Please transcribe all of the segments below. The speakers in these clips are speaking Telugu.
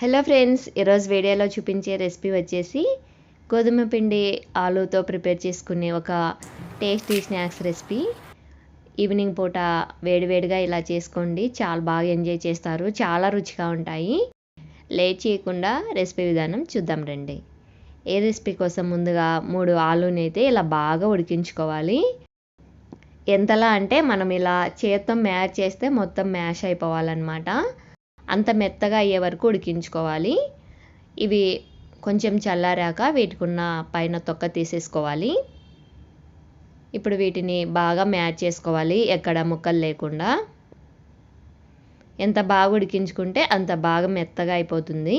హలో ఫ్రెండ్స్ ఈరోజు వీడియోలో చూపించే రెసిపీ వచ్చేసి గోధుమ పిండి ఆలూతో ప్రిపేర్ చేసుకునే ఒక టేస్టీ స్నాక్స్ రెసిపీ ఈవినింగ్ పూట వేడివేడిగా ఇలా చేసుకోండి. చాలా బాగా ఎంజాయ్ చేస్తారు. చాలా రుచిగా ఉంటాయి. లేట్ చేయకుండా రెసిపీ విధానం చూద్దాం రండి. ఏ రెసిపీ కోసం ముందుగా మూడు ఆలూని అయితే ఇలా బాగా ఉడికించుకోవాలి. ఎంతలా అంటే మనం ఇలా చేత్తో మ్యాష్ చేస్తే మొత్తం మ్యాష్ అయిపోవాలన్నమాట. అంత మెత్తగా అయ్యే వరకు ఉడికించుకోవాలి. ఇవి కొంచెం చల్లారాక వీటికున్న పైన తొక్క తీసేసుకోవాలి. ఇప్పుడు వీటిని బాగా మ్యాచ్ చేసుకోవాలి ఎక్కడ ముక్కలు లేకుండా. ఎంత బాగా ఉడికించుకుంటే అంత బాగా మెత్తగా అయిపోతుంది.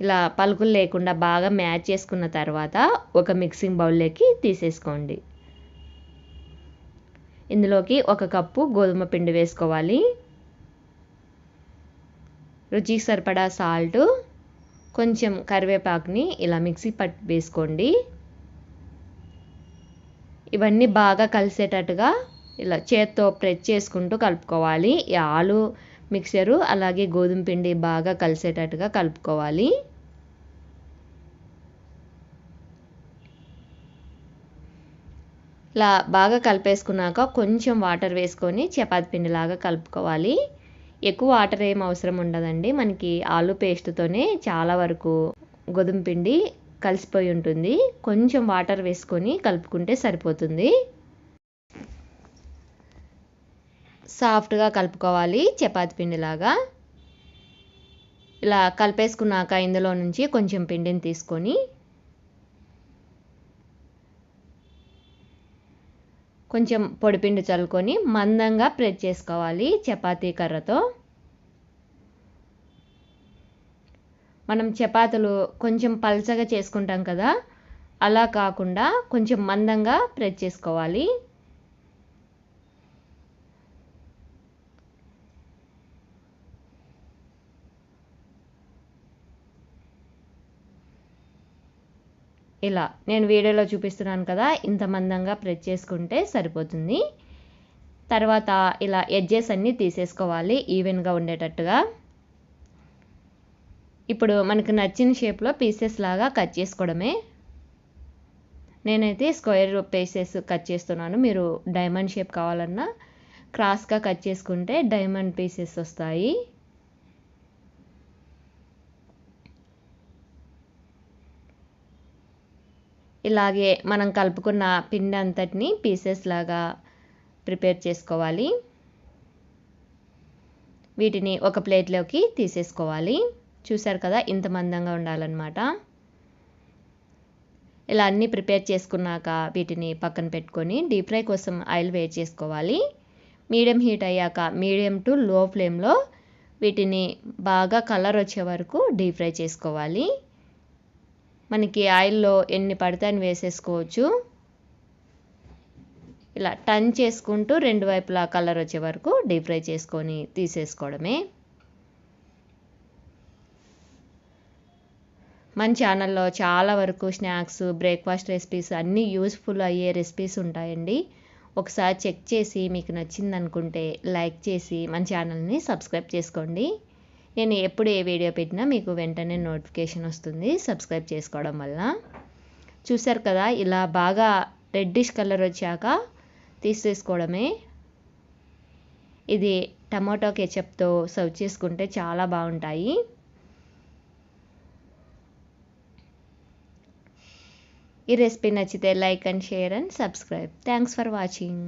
ఇలా పలుకులు లేకుండా బాగా మ్యాచ్ చేసుకున్న తర్వాత ఒక మిక్సింగ్ బౌల్లోకి తీసేసుకోండి. ఇందులోకి ఒక కప్పు గోధుమ పిండి వేసుకోవాలి. రుచికి సరిపడా సాల్ట్ కొంచెం కరివేపాకుని ఇలా మిక్సీ పట్టి వేసుకోండి. ఇవన్నీ బాగా కలిసేటట్టుగా ఇలా చేత్తో ప్రెస్ చేసుకుంటూ కలుపుకోవాలి. ఈ ఆలు మిక్సరు అలాగే గోధుమ పిండి బాగా కలిసేటట్టుగా కలుపుకోవాలి. ఇలా బాగా కలిపేసుకున్నాక కొంచెం వాటర్ వేసుకొని చపాతి పిండిలాగా కలుపుకోవాలి. ఎక్కువ వాటర్ ఏం అవసరం ఉండదండి. మనకి ఆలు పేస్ట్తోనే చాలా వరకు గోధుమ పిండి కలిసిపోయి ఉంటుంది. కొంచెం వాటర్ వేసుకొని కలుపుకుంటే సరిపోతుంది. సాఫ్ట్గా కలుపుకోవాలి చపాతి పిండిలాగా. ఇలా కలిపేసుకున్నాక ఇందులో నుంచి కొంచెం పిండిని తీసుకొని కొంచెం పొడిపిండి చల్లుకొని మందంగా ప్రెస్ చేసుకోవాలి చపాతీ కర్రతో. మనం చపాతీలు కొంచెం పల్చగా చేసుకుంటాం కదా అలా కాకుండా కొంచెం మందంగా ప్రెస్ చేసుకోవాలి. ఇలా నేను వీడియోలో చూపిస్తున్నాను కదా ఇంత మందంగా ప్రెస్ చేసుకుంటే సరిపోతుంది. తర్వాత ఇలా ఎడ్జెస్ అన్నీ తీసేసుకోవాలి ఈవెన్గా ఉండేటట్టుగా. ఇప్పుడు మనకు నచ్చిన షేప్లో పీసెస్ లాగా కట్ చేసుకోవడమే. నేనైతే స్క్వేర్ పీసెస్ కట్ చేస్తున్నాను. మీరు డైమండ్ షేప్ కావాలన్నా క్రాస్గా కట్ చేసుకుంటే డైమండ్ పీసెస్ వస్తాయి. ఇలాగే మనం కలుపుకున్న పిండి అంతటిని పీసెస్ లాగా ప్రిపేర్ చేసుకోవాలి. వీటిని ఒక ప్లేట్లోకి తీసేసుకోవాలి. చూసారు కదా ఇంత మందంగా ఉండాలన్నమాట. ఇలా అన్నీ ప్రిపేర్ చేసుకున్నాక వీటిని పక్కన పెట్టుకొని డీప్ ఫ్రై కోసం ఆయిల్ వేడి చేసుకోవాలి. మీడియం హీట్ అయ్యాక మీడియం టు లో ఫ్లేమ్లో వీటిని బాగా కలర్ వచ్చే వరకు డీప్ ఫ్రై చేసుకోవాలి. మనకి ఆయిల్లో ఎన్ని పడితే అని వేసేసుకోవచ్చు. ఇలా టర్న్ చేసుకుంటూ రెండు వైపులా కలర్ వచ్చే వరకు డీప్ ఫ్రై చేసుకొని తీసేసుకోవడమే. మన ఛానల్లో చాలా వరకు స్నాక్స్ బ్రేక్ఫాస్ట్ రెసిపీస్ అన్నీ యూస్ఫుల్ అయ్యే రెసిపీస్ ఉంటాయండి. ఒకసారి చెక్ చేసి మీకు నచ్చింది అనుకుంటే లైక్ చేసి మన ఛానల్ని సబ్స్క్రైబ్ చేసుకోండి. నేను ఎప్పుడు ఏ వీడియో పెట్టినా మీకు వెంటనే నోటిఫికేషన్ వస్తుంది. సబ్స్క్రైబ్ చేసుకోవడం వల్ల. చూసారు కదా ఇలా బాగా రెడ్డిష్ కలర్ వచ్చాక తీసేసుకోవడమే. ఇది టమాటో కెచప్తో సర్వ్ చేసుకుంటే చాలా బాగుంటాయి. ఈ రెసిపీ నచ్చితే like and share and subscribe. Thanks for watching.